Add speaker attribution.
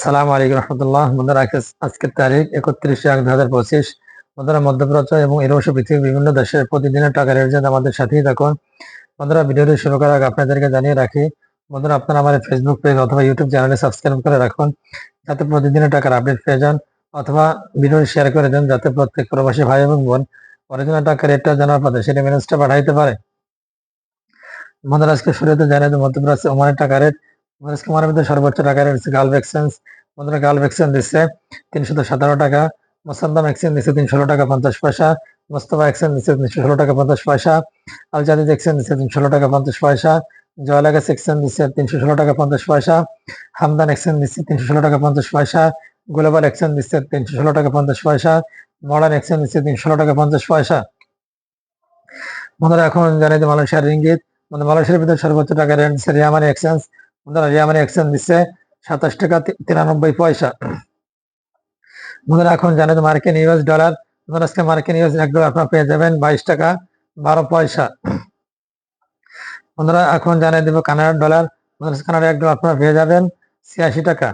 Speaker 1: সালাম আলাইকুম রহমতুল্লাহ। বন্ধুরা আজকের তারিখ একত্রিশে এক দুই হাজার পঁচিশ। বন্ধুরা, মধ্যপ্রাচ্য এবং এরবশ পৃথিবীর বিভিন্ন দেশের প্রতিদিনের টাকা রেট আমাদের সাথেই থাকুন। বন্ধুরা, ভিডিওটি শুরু করার আগে আপনাদেরকে জানিয়ে রাখি, বন্ধুরা, আপনারা আমার ফেসবুক পেজ অথবা ইউটিউব চ্যানেলে সাবস্ক্রাইব করে রাখুন, যাতে প্রতিদিনের টাকার আপডেট পেয়ে যান অথবা ভিডিওটি শেয়ার করে দেন, যাতে প্রত্যেক প্রবাসী ভাই এবং বোন অরিজিনাল টাকার রেটটা জানার পথে সেটা মেনেজটা পাঠাইতে পারে। বন্ধুরা, আজকে শুরুতে জানিয়ে মধ্যপ্রাচ্য ওমানের টাকা রেট আজকে আমার মধ্যে সর্বোচ্চ টাকা রেট হচ্ছে গালফ এক্সচেঞ্জ বন্ধুরা গালফ এক্সচেঞ্জ দিচ্ছে তিনশো সতেরো টাকা। মোসাদ্দাম এক্সচেঞ্জ দিচ্ছে তিনশো ষোলো টাকা পঞ্চাশ পয়সা, মোস্তফা এক্সচেঞ্জ দিচ্ছে তিনশো ষোলো টাকা পঞ্চাশ পয়সা আল জাদিদ এক্সচেঞ্জ দিচ্ছে তিনশো ষোলো টাকা পঞ্চাশ পয়সা জয়লাগাস এক্সচেঞ্জ দিচ্ছে তিনশো ষোলো টাকা পঞ্চাশ পয়সা, হামদান এক্সচেঞ্জ দিচ্ছে তিনশো ষোলো টাকা পঞ্চাশ পয়সা গ্লোবাল এক্সচেঞ্জ দিচ্ছে তিনশো ষোলো টাকা পঞ্চাশ পয়সা, মডার্ন এক্সচেঞ্জ দিচ্ছে তিনশো ষোলো টাকা পঞ্চাশ পয়সা। বন্ধুরা, এখন জানাই যে মালয়েশিয়ার রিঙ্গিত। মানে মালয়েশিয়ার ভিতরে সর্বোচ্চ টাকা রেন্ট রিয়ামানি এক্সচেঞ্জ বন্ধুরা রিয়ামানি এক্সচেঞ্জ দিচ্ছে সাতাশ টাকা তিরানব্বই পয়সা। বন্ধুরা, এখন জানেন মার্কিন ইউএস ডলার বন্ধুরা, আজকে মার্কিন ইউএস এক ডলার আপনারা পেয়ে যাবেন বাইশ টাকা বারো পয়সা। বন্ধুরা, এখন জানিয়ে দেবো কানাডার ডলার বন্ধুরা কানাডা এক ডলার আপনারা পেয়ে যাবেন ছিয়াশি টাকা।